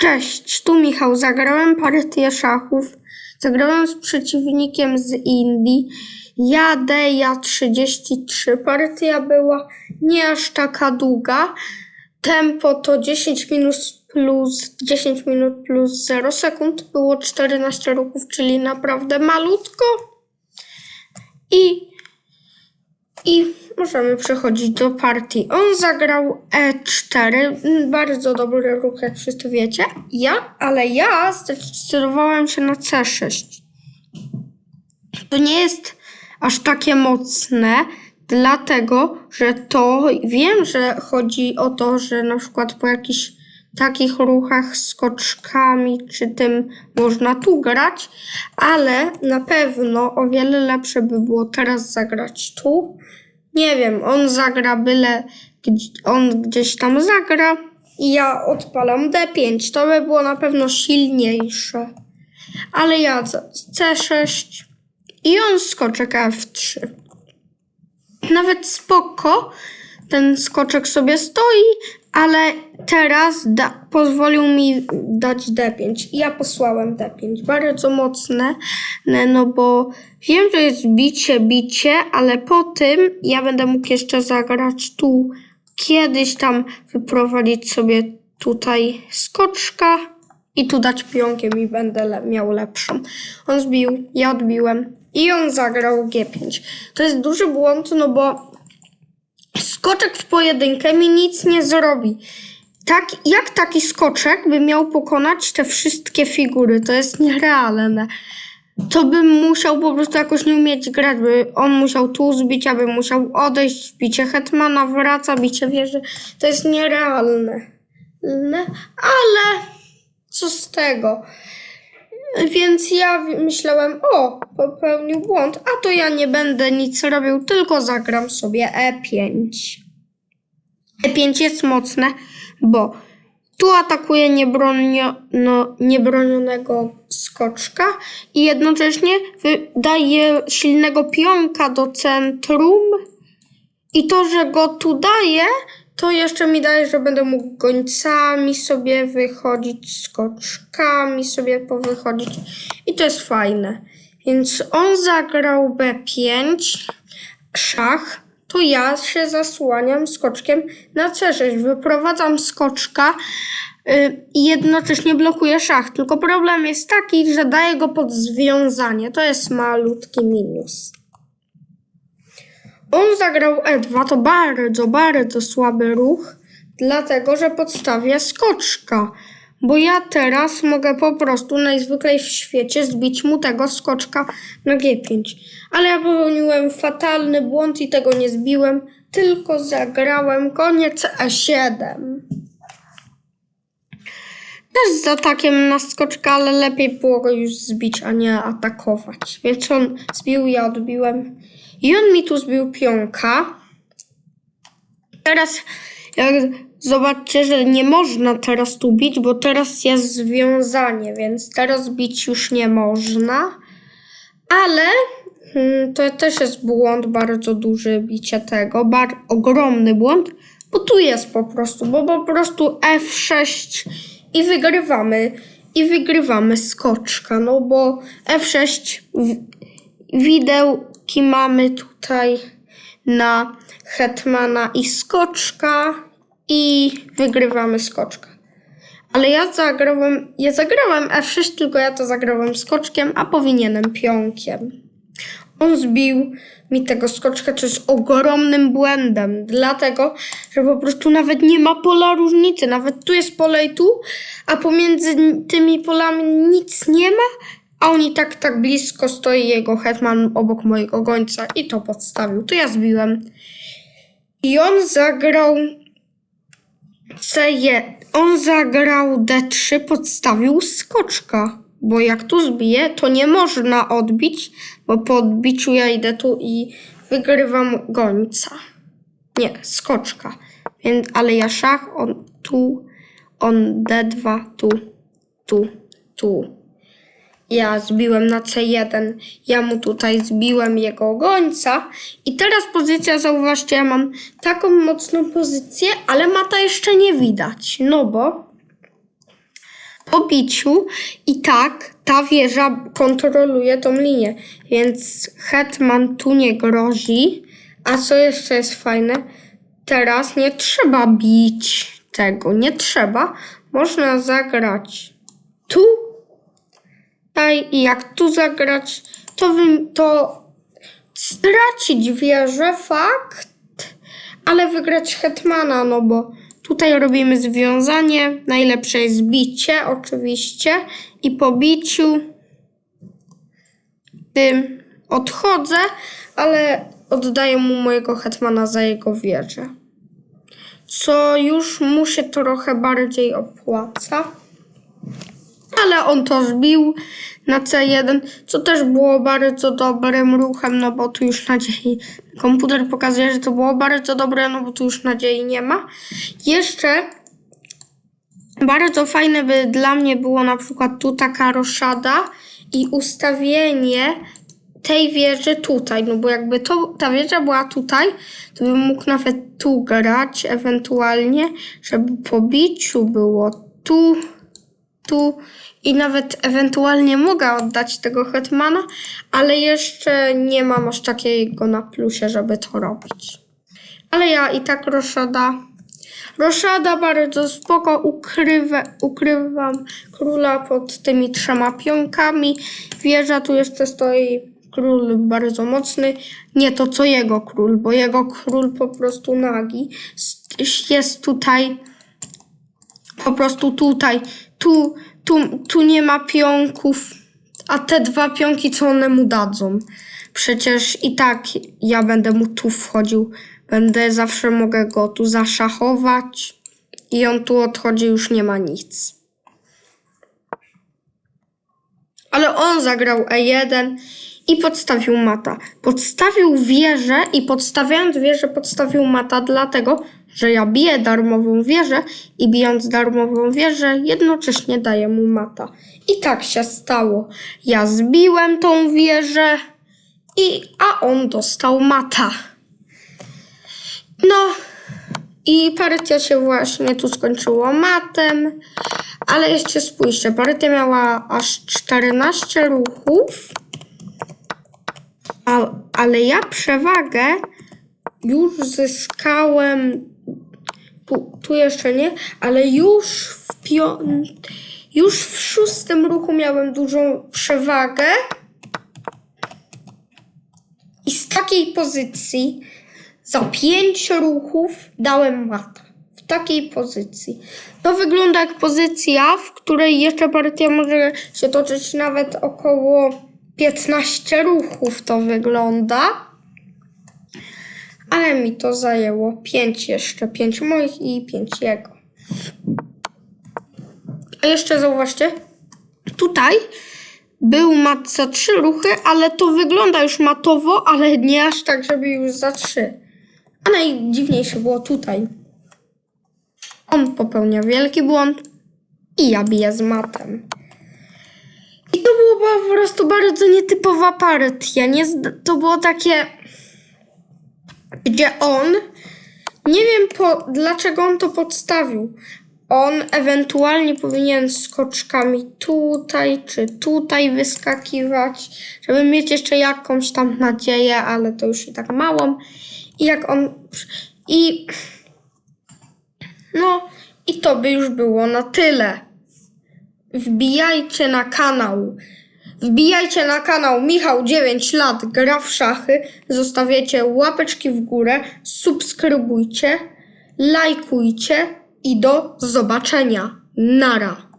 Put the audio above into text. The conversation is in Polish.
Cześć, tu Michał. Zagrałem partię szachów. Zagrałem z przeciwnikiem z Indii. Ja Deja 33. Partia była nie aż taka długa. Tempo to 10 minut plus 10 minut plus 0 sekund. Było 14 ruchów, czyli naprawdę malutko. I i możemy przechodzić do partii. On zagrał E4, mm, bardzo dobry ruch, jak wszyscy wiecie. Ja, ale ja zdecydowałem się na C6. To nie jest aż takie mocne, dlatego że to wiem, że chodzi o to, że na przykład po jakichś takich ruchach skoczkami czy tym można tu grać, ale na pewno o wiele lepsze by było teraz zagrać tu. Nie wiem, on zagra byle on gdzieś tam zagra i ja odpalam D5. To by było na pewno silniejsze. Ale ja za- C6 i on skoczek F3. Nawet spoko, ten skoczek sobie stoi, ale teraz da, pozwolił mi dać D5. I ja posłałem D5. Bardzo mocne, ne, no bo wiem, że jest bicie, bicie, ale po tym ja będę mógł jeszcze zagrać tu, kiedyś tam wyprowadzić sobie tutaj skoczka i tu dać pionkiem i będę le- miał lepszą. On zbił, ja odbiłem i on zagrał G5. To jest duży błąd, no bo skoczek w pojedynkę mi nic nie zrobi. Tak, jak taki skoczek by miał pokonać te wszystkie figury? To jest nierealne. To bym musiał po prostu jakoś nie umieć grać, by on musiał tu zbić, aby musiał odejść, bicie hetmana, wraca, bicie wieży. To jest nierealne. Ne- Ale co z tego? Więc ja myślałem, o, popełnił błąd, a to ja nie będę nic robił, tylko zagram sobie E5. E5 jest mocne, bo tu atakuje niebronio, no, niebronionego skoczka i jednocześnie daje silnego pionka do centrum. I to, że go tu daje, to jeszcze mi daje, że będę mógł gońcami sobie wychodzić, skoczkami sobie powychodzić. I to jest fajne. Więc on zagrał B5, szach, to ja się zasłaniam skoczkiem na C6. Wyprowadzam skoczka y, i jednocześnie blokuję szach. Tylko problem jest taki, że daję go pod związanie. To jest malutki minus. On zagrał E2, to bardzo, bardzo słaby ruch, dlatego że podstawia skoczka. Bo ja teraz mogę po prostu najzwyklej w świecie zbić mu tego skoczka na G5. Ale ja popełniłem fatalny błąd i tego nie zbiłem, tylko zagrałem koniec E7. Też z atakiem na skoczka, ale lepiej było go już zbić, a nie atakować. Więc on zbił, ja odbiłem. I on mi tu zbił pionka. Teraz jak zobaczcie, że nie można teraz tu bić, bo teraz jest związanie, więc teraz bić już nie można. Ale mm, to też jest błąd bardzo duży bicie tego, bar ogromny błąd, bo tu jest po prostu, bo po prostu F6 i wygrywamy. I wygrywamy skoczka, no bo F6 w, widełki mamy tutaj na hetmana i skoczka i wygrywamy skoczka. Ale ja zagrałem, ja zagrałem F6, tylko ja to zagrałem skoczkiem, a powinienem pionkiem. On zbił mi tego skoczka, co jest ogromnym błędem, dlatego, że po prostu nawet nie ma pola różnicy. Nawet tu jest pole i tu, a pomiędzy tymi polami nic nie ma, a on i tak tak blisko stoi jego hetman obok mojego gońca i to podstawił. To ja zbiłem. I on zagrał C1. On zagrał D3, podstawił skoczka. Bo jak tu zbiję, to nie można odbić, bo po odbiciu ja idę tu i wygrywam gońca. Nie, skoczka. Więc, ale ja szach, on tu, on D2, tu, tu, tu. Ja zbiłem na C1, ja mu tutaj zbiłem jego gońca. I teraz pozycja, zauważcie, ja mam taką mocną pozycję, ale mata jeszcze nie widać. No bo po biciu i tak ta wieża kontroluje tą linię, więc hetman tu nie grozi. A co jeszcze jest fajne, teraz nie trzeba bić tego, nie trzeba. Można zagrać tu i jak tu zagrać, to, wy, to stracić wieżę, fakt, ale wygrać hetmana, no bo tutaj robimy związanie, najlepsze jest bicie oczywiście i po biciu tym odchodzę, ale oddaję mu mojego hetmana za jego wieżę. Co już mu się trochę bardziej opłaca. Ale on to zbił na C1, co też było bardzo dobrym ruchem, no bo tu już nadziei. Komputer pokazuje, że to było bardzo dobre, no bo tu już nadziei nie ma. Jeszcze bardzo fajne by dla mnie było na przykład tu taka roszada i ustawienie tej wieży tutaj, no bo jakby to, ta wieża była tutaj, to bym mógł nawet tu grać ewentualnie, żeby po biciu było tu, tu i nawet ewentualnie mogę oddać tego hetmana, ale jeszcze nie mam aż takiego na plusie, żeby to robić. Ale ja i tak roszada. Roszada bardzo spoko, ukrywa, ukrywam króla pod tymi trzema pionkami. Wieża tu jeszcze stoi król bardzo mocny. Nie to co jego król, bo jego król po prostu nagi. Jest tutaj, po prostu tutaj, tu, tu, tu nie ma pionków, a te dwa pionki co one mu dadzą? Przecież i tak ja będę mu tu wchodził. Będę zawsze mogę go tu zaszachować i on tu odchodzi, już nie ma nic. Ale on zagrał E1 i podstawił mata. Podstawił wieżę i podstawiając wieżę podstawił mata dlatego, że ja biję darmową wieżę i bijąc darmową wieżę jednocześnie daję mu mata. I tak się stało. Ja zbiłem tą wieżę i a on dostał mata. No i partia się właśnie tu skończyła matem. Ale jeszcze spójrzcie, partia miała aż 14 ruchów. Ale ja przewagę już zyskałem. Tu, tu jeszcze nie, ale już w pią... już w szóstym ruchu miałem dużą przewagę. I z takiej pozycji za pięć ruchów dałem mata. W takiej pozycji. To wygląda jak pozycja, w której jeszcze partia może się toczyć nawet około 15 ruchów to wygląda. Ale mi to zajęło 5 jeszcze, 5 moich i 5 jego. A jeszcze zauważcie, tutaj był mat za 3 ruchy, ale to wygląda już matowo, ale nie aż tak, żeby już za 3. A najdziwniejsze było tutaj. On popełnia wielki błąd i ja biję z matem. I to było po prostu bardzo nietypowa partia. Nie, to było takie, gdzie on, nie wiem po, dlaczego on to podstawił. On ewentualnie powinien skoczkami tutaj czy tutaj wyskakiwać, żeby mieć jeszcze jakąś tam nadzieję, ale to już i tak małą. I jak on. I. No, i to by już było na tyle. Wbijajcie na kanał. Wbijajcie na kanał Michał 9 lat gra w szachy. Zostawiacie łapeczki w górę, subskrybujcie, lajkujcie i do zobaczenia. Nara.